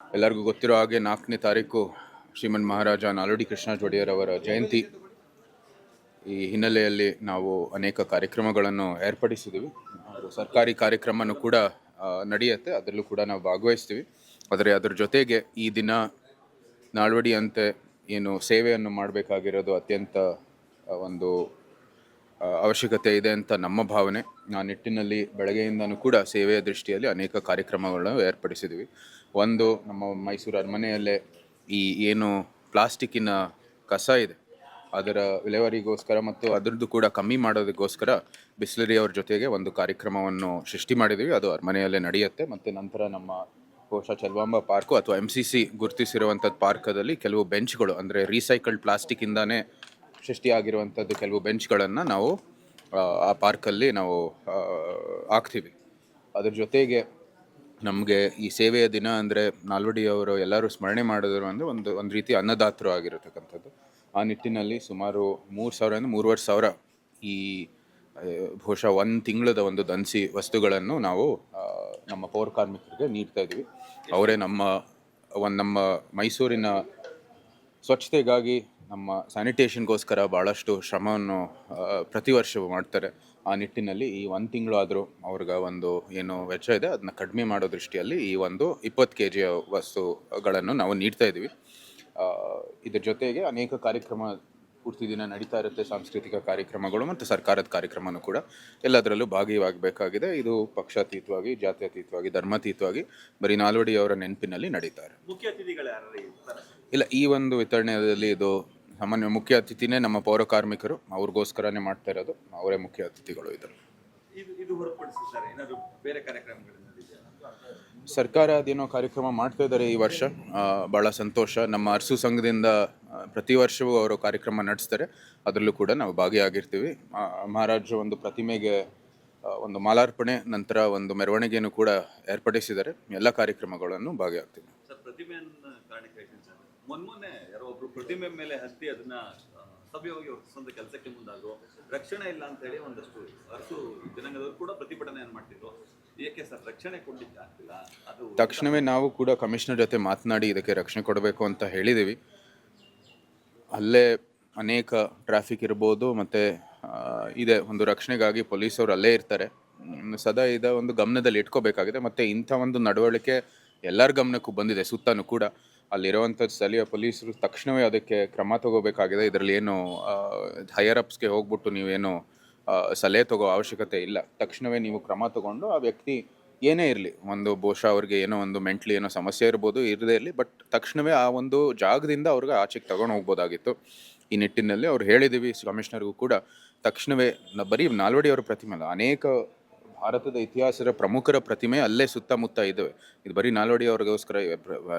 ಎಲ್ಲರಿಗೂ ಗೊತ್ತಿರೋ ಹಾಗೆ ನಾಲ್ಕನೇ ತಾರೀಕು ಶ್ರೀಮನ್ ಮಹಾರಾಜ ನಾಲ್ವಡಿ ಕೃಷ್ಣ ಜೋಡಿಯರ್ ಅವರ ಜಯಂತಿ. ಈ ಹಿನ್ನೆಲೆಯಲ್ಲಿ ನಾವು ಅನೇಕ ಕಾರ್ಯಕ್ರಮಗಳನ್ನು ಏರ್ಪಡಿಸಿದ್ದೀವಿ. ಸರ್ಕಾರಿ ಕಾರ್ಯಕ್ರಮನೂ ಕೂಡ ನಡೆಯುತ್ತೆ. ಅದರಲ್ಲೂ ಕೂಡ ನಾವು ಭಾಗವಹಿಸ್ತೀವಿ. ಆದರೆ ಅದರ ಜೊತೆಗೆ ಈ ದಿನ ನಾಲ್ವಡಿಯಂತೆ ಏನು ಸೇವೆಯನ್ನು ಮಾಡಬೇಕಾಗಿರೋದು ಅತ್ಯಂತ ಒಂದು ಅವಶ್ಯಕತೆ ಇದೆ ಅಂತ ನಮ್ಮ ಭಾವನೆ. ಆ ನಿಟ್ಟಿನಲ್ಲಿ ಬೆಳಗ್ಗೆಯಿಂದನೂ ಕೂಡ ಸೇವೆಯ ದೃಷ್ಟಿಯಲ್ಲಿ ಅನೇಕ ಕಾರ್ಯಕ್ರಮಗಳನ್ನು ಏರ್ಪಡಿಸಿದ್ವಿ. ಒಂದು ನಮ್ಮ ಮೈಸೂರು ಅರಮನೆಯಲ್ಲೇ ಈ ಏನು ಪ್ಲಾಸ್ಟಿಕ್ಕಿನ ಕಸ ಇದೆ, ಅದರ ವಿಲೇವಾರಿಗೋಸ್ಕರ ಮತ್ತು ಅದರದ್ದು ಕೂಡ ಕಮ್ಮಿ ಮಾಡೋದಕ್ಕೋಸ್ಕರ ಬಿಸ್ಲರಿ ಅವ್ರ ಜೊತೆಗೆ ಒಂದು ಕಾರ್ಯಕ್ರಮವನ್ನು ಸೃಷ್ಟಿ ಮಾಡಿದ್ದೀವಿ ಅದು ಅರಮನೆಯಲ್ಲೇ ನಡೆಯುತ್ತೆ. ಮತ್ತು ನಂತರ ನಮ್ಮ ಕೋಶ ಚಲ್ವಾಂಬ ಪಾರ್ಕು ಅಥವಾ ಎಂ ಸಿ ಸಿ ಗುರುತಿಸಿರುವಂಥದ್ದು ಪಾರ್ಕದಲ್ಲಿ ಕೆಲವು ಬೆಂಚ್ಗಳು, ಅಂದರೆ ರೀಸೈಕಲ್ಡ್ ಪ್ಲಾಸ್ಟಿಕ್ಕಿಂದಾನೇ ಸೃಷ್ಟಿಯಾಗಿರುವಂಥದ್ದು ಕೆಲವು ಬೆಂಚ್ಗಳನ್ನು ನಾವು ಆ, ಪಾರ್ಕಲ್ಲಿ ನಾವು ಹಾಕ್ತೀವಿ. ಅದ್ರ ಜೊತೆಗೆ ನಮಗೆ ಈ ಸೇವೆಯ ದಿನ ಅಂದರೆ ನಾಲ್ವಡಿಯವರು ಎಲ್ಲರೂ ಸ್ಮರಣೆ ಮಾಡಿದ್ರು ಅಂದರೆ ಒಂದು ಒಂದು ರೀತಿ ಅನ್ನದಾತರು ಆಗಿರತಕ್ಕಂಥದ್ದು. ಆ ನಿಟ್ಟಿನಲ್ಲಿ ಸುಮಾರು ಮೂರು ಸಾವಿರದಿಂದ ಮೂರುವರೆ ಸಾವಿರ ಈ ಬಹುಶಃ ಒಂದು ತಿಂಗಳದ ಒಂದು ದನ್ಸಿ ವಸ್ತುಗಳನ್ನು ನಾವು ನಮ್ಮ ಪೌರ ಕಾರ್ಮಿಕರಿಗೆ ನೀಡ್ತಾ ಇದ್ದೀವಿ. ಅವರೇ ನಮ್ಮ ಒಂದು ನಮ್ಮ ಮೈಸೂರಿನ ಸ್ವಚ್ಛತೆಗಾಗಿ ನಮ್ಮ ಸ್ಯಾನಿಟೇಷನ್ಗೋಸ್ಕರ ಭಾಳಷ್ಟು ಶ್ರಮವನ್ನು ಪ್ರತಿ ವರ್ಷವೂ ಮಾಡ್ತಾರೆ. ಆ ನಿಟ್ಟಿನಲ್ಲಿ ಈ ಒಂದು ತಿಂಗಳು ಆದರೂ ಅವ್ರಿಗೆ ಒಂದು ಏನು ವೆಚ್ಚ ಇದೆ ಅದನ್ನ ಕಡಿಮೆ ಮಾಡೋ ದೃಷ್ಟಿಯಲ್ಲಿ ಈ ಒಂದು ಇಪ್ಪತ್ತು ಕೆ ಜಿಯ ವಸ್ತುಗಳನ್ನು ನಾವು ನೀಡ್ತಾ ಇದ್ದೀವಿ. ಇದರ ಜೊತೆಗೆ ಅನೇಕ ಕಾರ್ಯಕ್ರಮ ಪೂರ್ತಿ ದಿನ ನಡೀತಾ ಇರುತ್ತೆ ಸಾಂಸ್ಕೃತಿಕ ಕಾರ್ಯಕ್ರಮಗಳು ಮತ್ತು ಸರ್ಕಾರದ ಕಾರ್ಯಕ್ರಮನೂ ಕೂಡ. ಎಲ್ಲದರಲ್ಲೂ ಭಾಗಿಯಾಗಬೇಕಾಗಿದೆ ಇದು ಪಕ್ಷಾತೀತವಾಗಿ ಜಾತ್ಯತೀತವಾಗಿ ಧರ್ಮಾತೀತವಾಗಿ ಬರೀ ನಾಲ್ವಡಿ ಅವರ ನೆನಪಿನಲ್ಲಿ ನಡೀತಾರೆ ಮುಖ್ಯ ಅತಿಥಿಗಳು ಯಾರು? ಇಲ್ಲ ಈ ಒಂದು ವಿತರಣೆಯಲ್ಲಿ ಇದು ಸಾಮಾನ್ಯ ಮುಖ್ಯ ಅತಿಥಿನೇ ನಮ್ಮ ಪೌರ ಕಾರ್ಮಿಕರು. ಅವ್ರಿಗೋಸ್ಕರನೇ ಮಾಡ್ತಾ ಇರೋದು. ಅವರೇ ಮುಖ್ಯ ಅತಿಥಿಗಳು ಇದ್ದಾರೆ ಸರ್ಕಾರ ಅದೇನೋ ಕಾರ್ಯಕ್ರಮ ಮಾಡ್ತಾ ಇದ್ದಾರೆ ಈ ವರ್ಷ. ಬಹಳ ಭಾಳ ಸಂತೋಷ. ನಮ್ಮ ಅರಸು ಸಂಘದಿಂದ ಪ್ರತಿ ವರ್ಷವೂ ಅವರು ಕಾರ್ಯಕ್ರಮ ನಡೆಸ್ತಾರೆ. ಅದರಲ್ಲೂ ಕೂಡ ನಾವು ಭಾಗಿಯಾಗಿರ್ತೀವಿ. ಮಹಾರಾಜ ಮಹಾರಾಜರ ಒಂದು ಪ್ರತಿಮೆಗೆ ಒಂದು ಮಾಲಾರ್ಪಣೆ ನಂತರ ಒಂದು ಮೆರವಣಿಗೆಯನ್ನು ಕೂಡ ಏರ್ಪಡಿಸಿದ್ದಾರೆ. ಎಲ್ಲ ಕಾರ್ಯಕ್ರಮಗಳನ್ನು ಭಾಗಿಯಾಗ್ತೀವಿ. ಹೇಳ್ತೀನಿ ಸರ್ ಮೊನ್ನೆ ಯಾರೋ ಒಬ್ರು ಪ್ರತಿಮೆ ಮೇಲೆ ಹತ್ತಿ ಅದನ್ನ ಸಭ್ಯವಾಗಿ ವರ್ತಿಸುವಂತ ಕೆಲಸಕ್ಕೆ ಮುಂದಾದ್ರು. ರಕ್ಷಣೆ ಇಲ್ಲ ಅಂತ ಹೇಳಿ ಒಂದಷ್ಟು ಅರಸು ಜನಾಂಗದವರು ಕೂಡ ಪ್ರತಿಭಟನೆಯನ್ನು ಮಾಡ್ತಿದ್ರು. ಏಕೆ ಸರ್, ರಕ್ಷಣೆ ಕೊಡ್ಲಿಕ್ಕೆ ಆಗ್ತಿಲ್ಲ? ಅದು ತಕ್ಷಣವೇ ನಾವು ಕೂಡ ಕಮಿಷನರ್ ಜೊತೆ ಮಾತನಾಡಿ ಇದಕ್ಕೆ ರಕ್ಷಣೆ ಕೊಡಬೇಕು ಅಂತ ಹೇಳಿದ್ದೀವಿ ಅಲ್ಲೇ ಅನೇಕ ಟ್ರಾಫಿಕ್ ಇರ್ಬೋದು, ಮತ್ತು ಇದೆ ಒಂದು ರಕ್ಷಣೆಗಾಗಿ ಪೊಲೀಸವರು ಅಲ್ಲೇ ಇರ್ತಾರೆ. ಸದಾ ಇದ ಒಂದು ಗಮನದಲ್ಲಿ ಇಟ್ಕೋಬೇಕಾಗಿದೆ. ಮತ್ತು ಇಂಥ ಒಂದು ನಡವಳಿಕೆ ಎಲ್ಲರ ಗಮನಕ್ಕೂ ಬಂದಿದೆ, ಸುತ್ತನೂ ಕೂಡ. ಅಲ್ಲಿರುವಂಥ ಸ್ಥಳೀಯ ಪೊಲೀಸರು ತಕ್ಷಣವೇ ಅದಕ್ಕೆ ಕ್ರಮ ತಗೋಬೇಕಾಗಿದೆ. ಇದರಲ್ಲಿ ಏನು ಹೈಯರ್ ಅಪ್ಸ್ಗೆ ಹೋಗ್ಬಿಟ್ಟು ನೀವೇನು ಸಲಹೆ ತಗೋ ಅವಶ್ಯಕತೆ ಇಲ್ಲ. ತಕ್ಷಣವೇ ನೀವು ಕ್ರಮ ತಗೊಂಡು ಆ ವ್ಯಕ್ತಿ ಏನೇ ಇರಲಿ, ಒಂದು ಬಹುಶಃ ಅವ್ರಿಗೆ ಏನೋ ಒಂದು ಮೆಂಟ್ಲಿ ಏನೋ ಸಮಸ್ಯೆ ಇರ್ಬೋದು, ಇರದೇ ಇರಲಿ, ಬಟ್ ತಕ್ಷಣವೇ ಆ ಒಂದು ಜಾಗದಿಂದ ಅವ್ರಿಗೆ ಆಚೆಗೆ ತಗೊಂಡು ಹೋಗ್ಬೋದಾಗಿತ್ತು. ಈ ನಿಟ್ಟಿನಲ್ಲಿ ಅವ್ರು ಹೇಳಿದ್ದೀವಿ ಕಮಿಷನರ್ಗೂ ಕೂಡ. ತಕ್ಷಣವೇ ಬರೀ ನಾಲ್ವಡಿ ಅವರ ಪ್ರತಿಮೆ ಅನೇಕ ಭಾರತದ ಇತಿಹಾಸದ ಪ್ರಮುಖರ ಪ್ರತಿಮೆ ಅಲ್ಲೇ ಸುತ್ತಮುತ್ತ ಇದ್ದಾವೆ. ಇದು ಬರೀ ನಾಲ್ವಡಿ ಅವ್ರಿಗೋಸ್ಕರ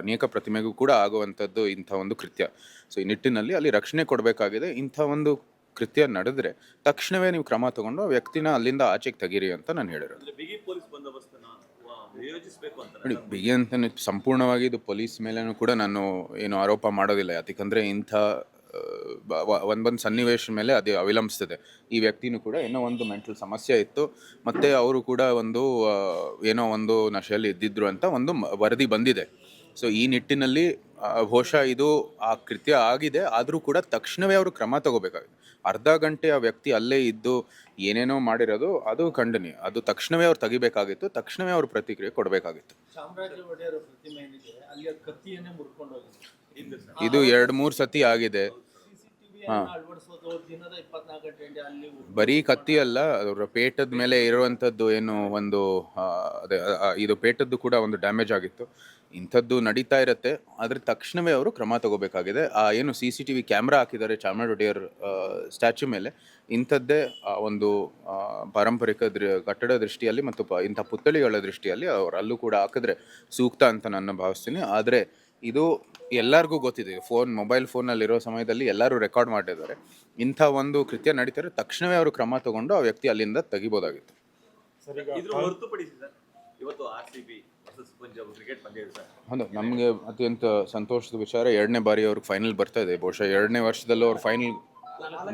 ಅನೇಕ ಪ್ರತಿಮೆಗೂ ಕೂಡ ಆಗುವಂಥದ್ದು ಇಂಥ ಒಂದು ಕೃತ್ಯ. ಸೊ ಈ ನಿಟ್ಟಿನಲ್ಲಿ ಅಲ್ಲಿ ರಕ್ಷಣೆ ಕೊಡಬೇಕಾಗಿದೆ. ಇಂಥ ಒಂದು ಕೃತ್ಯ ನಡೆದ್ರೆ ತಕ್ಷಣವೇ ನೀವು ಕ್ರಮ ತಗೊಂಡು ಆ ವ್ಯಕ್ತಿನ ಅಲ್ಲಿಂದ ಆಚೆಗೆ ತೆಗೀರಿ ಅಂತ ನಾನು ಹೇಳಿರೋದು. ನೋಡಿ ಬಿಗಿ ಅಂತ ಸಂಪೂರ್ಣವಾಗಿ ಇದು ಪೊಲೀಸ್ ಮೇಲೇನೂ ಕೂಡ ನಾನು ಏನು ಆರೋಪ ಮಾಡೋದಿಲ್ಲ. ಯಾಕಂದರೆ ಇಂಥ ಒಂದೊಂದು ಸನ್ನಿವೇಶ ಮೇಲೆ ಅದು ಅವಲಂಬಿಸ್ತದೆ. ಈ ವ್ಯಕ್ತಿನೂ ಕೂಡ ಏನೋ ಒಂದು ಮೆಂಟಲ್ ಸಮಸ್ಯೆ ಇತ್ತು. ಮತ್ತೆ ಅವರು ಕೂಡ ಒಂದು ಏನೋ ಒಂದು ನಶೆಯಲ್ಲಿ ಇದ್ದಿದ್ರು ಅಂತ ಒಂದು ವರದಿ ಬಂದಿದೆ. ಸೊ ಈ ನಿಟ್ಟಿನಲ್ಲಿ ಬಹುಶಃ ಇದು ಆ ಕೃತ್ಯ ಆಗಿದೆ. ಆದರೂ ಕೂಡ ತಕ್ಷಣವೇ ಅವರು ಕ್ರಮ ತಗೋಬೇಕಾಗಿದೆ. ಅರ್ಧ ಗಂಟೆ ಆ ವ್ಯಕ್ತಿ ಅಲ್ಲೇ ಇದ್ದು ಏನೇನೋ ಮಾಡಿರೋದು ಅದು ಖಂಡನೀಯ. ಅದು ತಕ್ಷಣವೇ ಅವ್ರು ತೆಗಿಬೇಕಾಗಿತ್ತು ತಕ್ಷಣವೇ ಅವ್ರು ಪ್ರತಿಕ್ರಿಯೆ ಕೊಡಬೇಕಾಗಿತ್ತು. ಇದು ಎರಡು ಮೂರು ಸತಿ ಆಗಿದೆ. ಬರೀ ಕತ್ತಿ ಅಲ್ಲ ಅವರ ಪೇಟದ ಮೇಲೆ ಇರುವಂಥದ್ದು ಏನು ಒಂದು ಆ, ಅದೇ ಆ, ಆ, ಇದು ಪೇಟದ್ದು ಕೂಡ ಒಂದು ಡ್ಯಾಮೇಜ್ ಆಗಿತ್ತು. ಇಂಥದ್ದು ನಡೀತಾ ಇರುತ್ತೆ. ಆದರೆ ತಕ್ಷಣವೇ ಅವರು ಕ್ರಮ ತಗೋಬೇಕಾಗಿದೆ. ಆ ಏನು C C T V camera ಹಾಕಿದ್ದಾರೆ ಚಾಮರಾಜ ಒಡೆಯರ್ ಸ್ಟ್ಯಾಚ್ಯೂ ಮೇಲೆ. ಇಂಥದ್ದೇ ಆ ಒಂದು ಆ, ಪಾರಂಪರಿಕ ದೃ ಕಟ್ಟಡ ದೃಷ್ಟಿಯಲ್ಲಿ ಮತ್ತು ಪ ಇಂಥ ಪುತ್ಥಳಿಗಳ ದೃಷ್ಟಿಯಲ್ಲಿ ಅವರು ಅಲ್ಲೂ ಕೂಡ ಹಾಕಿದ್ರೆ ಸೂಕ್ತ ಅಂತ ನಾನು ಭಾವಿಸ್ತೀನಿ. ಆದರೆ ಇದು ಎಲ್ಲರಿಗೂ ಗೊತ್ತಿದೆ. ಫೋನ್ ಮೊಬೈಲ್ ಫೋನಲ್ಲಿರೋ ಸಮಯದಲ್ಲಿ ಎಲ್ಲರೂ ರೆಕಾರ್ಡ್ ಮಾಡಿದ್ದಾರೆ ಇಂಥ ಒಂದು ಕೃತ್ಯ ನಡೀತಾರೆ ತಕ್ಷಣವೇ ಅವರು ಕ್ರಮ ತಗೊಂಡು ಆ ವ್ಯಕ್ತಿ ಅಲ್ಲಿಂದ ತೆಗಿಬೋದಾಗಿತ್ತು. ಇದ್ರ ಹೊರತುಪಡಿಸಿ ಸರ್ ಇವತ್ತು R C B versus Punjab cricket ಪಂದ್ಯ ಇದೆ ಸರ್. ಹೌದು ನಮಗೆ ಅತ್ಯಂತ ಸಂತೋಷದ ವಿಚಾರ ಎರಡನೇ ಬಾರಿ ಅವ್ರಿಗೆ ಫೈನಲ್ ಬರ್ತಾ ಇದೆ. ಬಹುಶಃ ಎರಡನೇ ವರ್ಷದಲ್ಲೂ ಅವ್ರು ಫೈನಲ್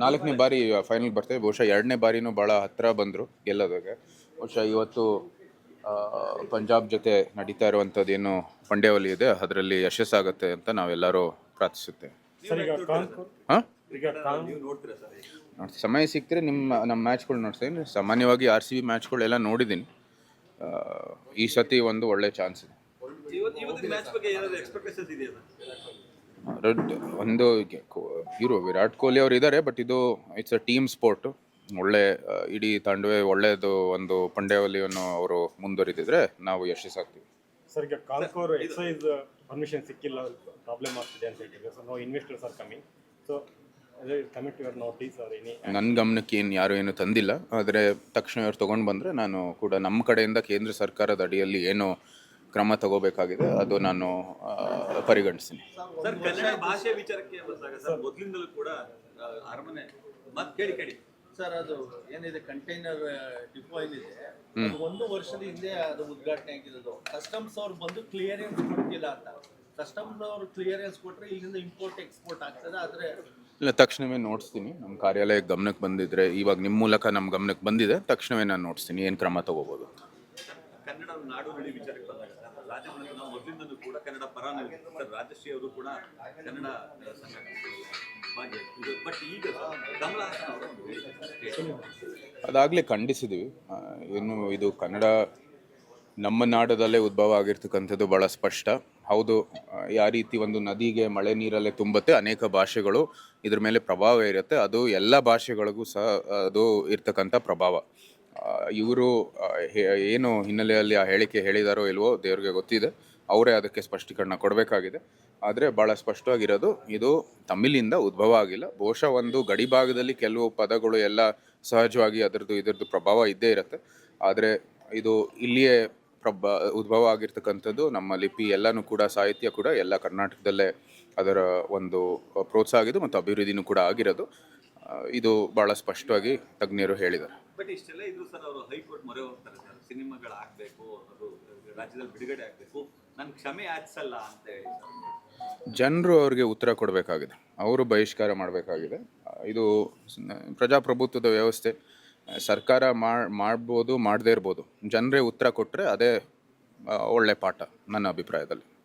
ನಾಲ್ಕನೇ ಬಾರಿ ಫೈನಲ್ ಬರ್ತಾ ಇದೆ. ಬಹುಶಃ ಎರಡನೇ ಬಾರಿನೂ ಭಾಳ ಹತ್ತಿರ ಬಂದರು ಗೆಲ್ಲೋದಾಗ ಬಹುಶಃ ಇವತ್ತು ಪಂಜಾಬ್ ಜೊತೆ ನಡೀತಾ ಇರುವಂಥದ್ದು ಏನು ಪಂದ್ಯಾವಲಿ ಇದೆ ಅದರಲ್ಲಿ ಯಶಸ್ಸಾಗುತ್ತೆ ಅಂತ ನಾವೆಲ್ಲರೂ ಪ್ರಾರ್ಥಿಸುತ್ತೇವೆ. ಸರ್ ಈಗ ಕಾನ್ಪುರ್ ಹಾಂ? ಈಗ ಕಾನ್ ನೋಡ್ತೀರಾ ಸರ್ ಸಮಯ ಸಿಕ್ಕರೆ ನಿಮ್ಮ ನಮ್ಮ ಮ್ಯಾಚ್ಗಳು ನೋಡ್ತೀನಿ ಸಾಮಾನ್ಯವಾಗಿ ಆರ್ ಸಿ ಬಿ ಮ್ಯಾಚ್ಗಳೆಲ್ಲ ನೋಡಿದ್ದೀನಿ. ಈ ಸತಿ ಒಂದು ಒಳ್ಳೆ ಚಾನ್ಸ್ ಇದೆ. ಇವತ್ತು ಇವತ್ತಿನ ಮ್ಯಾಚ್ ಬಗ್ಗೆ ಎಕ್ಸ್ಪೆಕ್ಟೇಷನ್ಸ್ ಇದೆಯಾ ಸರ್? ಒಂದು ಇವರು ವಿರಾಟ್ ಕೊಹ್ಲಿ ಅವರು ಇದ್ದಾರೆ ಬಟ್ ಇದು ಇಟ್ಸ್ ಅ ಟೀಮ್ ಸ್ಪೋರ್ಟ್ ಒಳ್ಳೆ ಇಡೀ ತಂಡವೇ ಒಳ್ಳೆಯದು ಒಂದು ಪಂದ್ಯಾವಲಿಯನ್ನು ಅವರು ಮುಂದುವರಿದಿದ್ರೆ ನಾವು ಯಶಸ್ಸಾಗ್ತೀವಿ. ಸರ್ ಈಗ ಎಕ್ಸೈಸ್ ಪರ್ಮಿಷನ್ ಸಿಕ್ಕಿಲ್ಲ ಪ್ರಾಬ್ಲಮ್ ಆಗ್ತಿದೆ ಅಂತ ಹೇಳಿದ್ರೆ so no investors are coming so commit your notice are any ನನ್ನ ಗಮನಕ್ಕೆ ಏನು ಯಾರು ಏನು ತಂದಿಲ್ಲ. ಆದರೆ ತಕ್ಷಣ ಅವ್ರು ತೊಗೊಂಡು ಬಂದರೆ ನಾನು ಕೂಡ ನಮ್ಮ ಕಡೆಯಿಂದ ಕೇಂದ್ರ ಸರ್ಕಾರದ ಅಡಿಯಲ್ಲಿ ಏನು ಕ್ರಮ ತಗೋಬೇಕಾಗಿದೆ ಅದು ನಾನು ಆ, ಪರಿಗಣಿಸ್ತೀನಿ. ಸರ್ ಕನ್ನಡ ಭಾಷೆ ವಿಚಾರಕ್ಕೆ ಬಂದಾಗ ಸರ್ ಮೊದಲಿಂದಲೂ ಕೂಡ ಅರಮನೆ ಮತ್ ಕೇಳಿ ಕೇಳಿ. ಸರ್ ಅದು ಏನಿದೆ ಕಂಟೈನರ್ ಡಿಪೋ ಏನಿದೆ ಒಂದು ವರ್ಷದ ಹಿಂದೆ ಅದು ಉದ್ಘಾಟನೆ ಆಗಿರೋದು. ಕಸ್ಟಮ್ಸ್ ಅವ್ರು ಬಂದು ಕ್ಲಿಯರೆನ್ಸ್ ಕೊಟ್ಟಿಲ್ಲ ಅಂತ. ಕಸ್ಟಮ್ಸ್ ಅವ್ರು ಕ್ಲಿಯರೆನ್ಸ್ ಕೊಟ್ರೆ ಇಲ್ಲಿಂದ ಇಂಪೋರ್ಟ್ ಎಕ್ಸ್ಪೋರ್ಟ್ ಆಗ್ತದೆ. ಆದ್ರೆ ಇಲ್ಲ ತಕ್ಷಣವೇ ನೋಡಿಸ್ತೀನಿ. ನಮ್ಮ ಕಾರ್ಯಾಲಯ ಗಮನಕ್ಕೆ ಬಂದಿದ್ರೆ ಇವಾಗ ನಿಮ್ಮ ಮೂಲಕ ನಮ್ಮ ಗಮನಕ್ಕೆ ಬಂದಿದೆ. ತಕ್ಷಣವೇ ನಾನು ನೋಡಿಸ್ತೀನಿ. ಏನು ಕ್ರಮ ತಗೋಬೋದು? ಅಂತ ಕನ್ನಡ ನಾಡು ನುಡಿ ವಿಚಾರಕ್ಕೆ ಬಂದಾಗ ನಾವು ಮೊದಲಿಂದಲೂ ಕೂಡ ಕನ್ನಡ ಪರ ರಾಜಶ್ರೀ ಅವರು ಕೂಡ ಕನ್ನಡ ಅದಾಗಲೇ ಖಂಡಿಸಿದ್ದೀವಿ ಇನ್ನು ಇದು ಕನ್ನಡ ನಮ್ಮ ನಾಡದಲ್ಲೇ ಉದ್ಭವ ಆಗಿರ್ತಕ್ಕಂಥದ್ದು ಭಾಳ ಸ್ಪಷ್ಟ. ಹೌದು ಯಾವ ರೀತಿ ಒಂದು ನದಿಗೆ ಮಳೆ ನೀರಲ್ಲೇ ತುಂಬುತ್ತೆ, ಅನೇಕ ಭಾಷೆಗಳು ಇದ್ರ ಮೇಲೆ ಪ್ರಭಾವ ಇರುತ್ತೆ. ಅದು ಎಲ್ಲ ಭಾಷೆಗಳಿಗೂ ಸಹ ಅದು ಇರ್ತಕ್ಕಂಥ ಪ್ರಭಾವ. ಇವರು ಏನು ಹಿನ್ನೆಲೆಯಲ್ಲಿ ಆ ಹೇಳಿಕೆ ಹೇಳಿದಾರೋ ಇಲ್ವೋ ದೇವ್ರಿಗೆ ಗೊತ್ತಿದೆ. ಅವರೇ ಅದಕ್ಕೆ ಸ್ಪಷ್ಟೀಕರಣ ಕೊಡಬೇಕಾಗಿದೆ. ಆದರೆ ಭಾಳ ಸ್ಪಷ್ಟವಾಗಿರೋದು, ಇದು ತಮಿಳಿಂದ ಉದ್ಭವ ಆಗಿಲ್ಲ. ಬಹುಶಃ ಒಂದು ಗಡಿ ಭಾಗದಲ್ಲಿ ಕೆಲವು ಪದಗಳು ಎಲ್ಲ ಸಹಜವಾಗಿ ಅದರದ್ದು ಇದರದ್ದು ಪ್ರಭಾವ ಇದ್ದೇ ಇರುತ್ತೆ. ಆದರೆ ಇದು ಇಲ್ಲಿಯೇ ಪ್ರಭ, ಉದ್ಭವ ಆಗಿರ್ತಕ್ಕಂಥದ್ದು, ನಮ್ಮ ಲಿಪಿ ಎಲ್ಲನೂ ಕೂಡ, ಸಾಹಿತ್ಯ ಕೂಡ, ಎಲ್ಲ ಕರ್ನಾಟಕದಲ್ಲೇ ಅದರ ಒಂದು ಪ್ರೋತ್ಸಾಹ ಆಗಿದ್ದು ಮತ್ತು ಅಭಿವೃದ್ಧಿನೂ ಕೂಡ ಆಗಿರೋದು. ಇದು ಭಾಳ ಸ್ಪಷ್ಟವಾಗಿ ತಜ್ಞರು ಹೇಳಿದ್ದಾರೆ. ಬಟ್ ಇಷ್ಟೆಲ್ಲ ಇದ್ರು ಸರ್, ಅವರು ಹೈಕೋರ್ಟ್ ಮೊರೆ ಹೋಗ್ತಾರೆ ಸರ್. ಸಿನಿಮಾಗಳು ಆಗಬೇಕು, ಅದು ರಾಜ್ಯದಲ್ಲಿ ಬಿಡುಗಡೆ ಆಗ್ಬೇಕು. ನನ್ ಕ್ಷಮೆ ಅಂತ ಜನರು ಅವ್ರಿಗೆ ಉತ್ತರ ಕೊಡಬೇಕಾಗಿದೆ. ಅವರು ಬಹಿಷ್ಕಾರ ಮಾಡಬೇಕಾಗಿದೆ. ಇದು ಪ್ರಜಾಪ್ರಭುತ್ವದ ವ್ಯವಸ್ಥೆ. ಸರ್ಕಾರ ಮಾಡ್, ಮಾಡ್ಬೋದು, ಮಾಡದೇ ಇರ್ಬೋದು. ಜನರೇ ಉತ್ತರ ಕೊಟ್ಟರೆ ಅದೇ ಒಳ್ಳೆ ಪಾಠ ನನ್ನ ಅಭಿಪ್ರಾಯದಲ್ಲಿ.